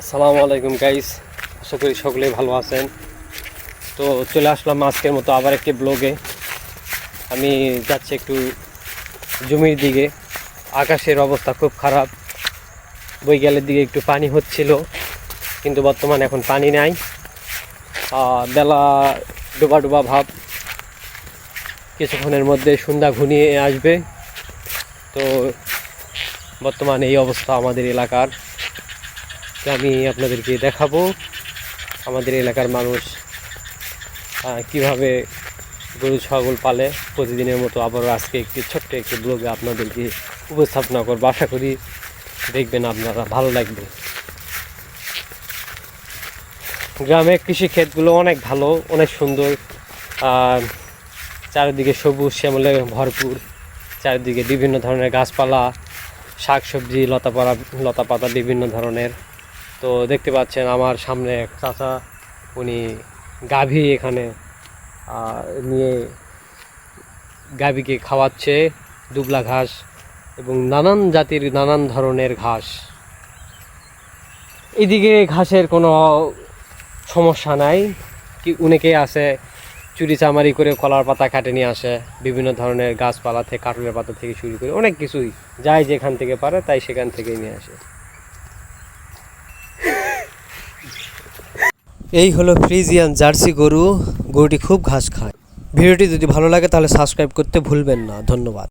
আসসালামু আলাইকুম গাইস আশা করি সকলেই ভালো আছেন। তো চলে আসলাম আজকের মতো আবার একটি ব্লগে আমি যাচ্ছি একটু জমির দিকে। আকাশের অবস্থা খুব খারাপ। বৈকালের দিকে একটু পানি হচ্ছিল, কিন্তু বর্তমানে এখন পানি নাই। বেলা ডোবা ডোবা ভাব। কিছুক্ষণের মধ্যে সন্ধ্যা ঘনিয়ে আসবে। তো বর্তমানে এই অবস্থা আমাদের এলাকার। আমি আপনাদেরকে দেখাবো আমাদের এলাকার মানুষ কীভাবে গরু, ছাগল পালে। প্রতিদিনের মতো আবারও আজকে একটি ছোট্ট একটি ব্লগে আপনাদেরকে উপস্থাপনা করব। আশা করি দেখবেন আপনারা ভালো লাগবে। গ্রামে কৃষি ক্ষেতগুলো অনেক ভালো, অনেক সুন্দর। চারিদিকে সবুজ শ্যামলে ভরপুর। চারিদিকে বিভিন্ন ধরনের গাছপালা, শাকসবজি লতাপাতা লতাপাতা, বিভিন্ন ধরনের। তো দেখতে পাচ্ছেন আমার সামনে এক চাচা, উনি গাভী এখানে নিয়ে গাভীকে খাওয়াচ্ছে দুবলা ঘাস এবং নানান জাতির নানান ধরনের ঘাস। এদিকে ঘাসের কোনো সমস্যা নাই, কি অনেকে আছে চুরি চামারি করে কলার পাতা কাটে নিয়ে আসে, বিভিন্ন ধরনের গাছপালা থেকে কাঠুরের পাতা থেকে শুরু করে, অনেক কিছুই যায় যেখান থেকে পারে তাই সেখান থেকেই নিয়ে আসে। এই হলো ফ্রিজিয়ান জার্সি গরু। গরুটি খুব ঘাস খায়। ভিডিওটি যদি ভালো লাগে তাহলে সাবস্ক্রাইব করতে ভুলবেন না। ধন্যবাদ।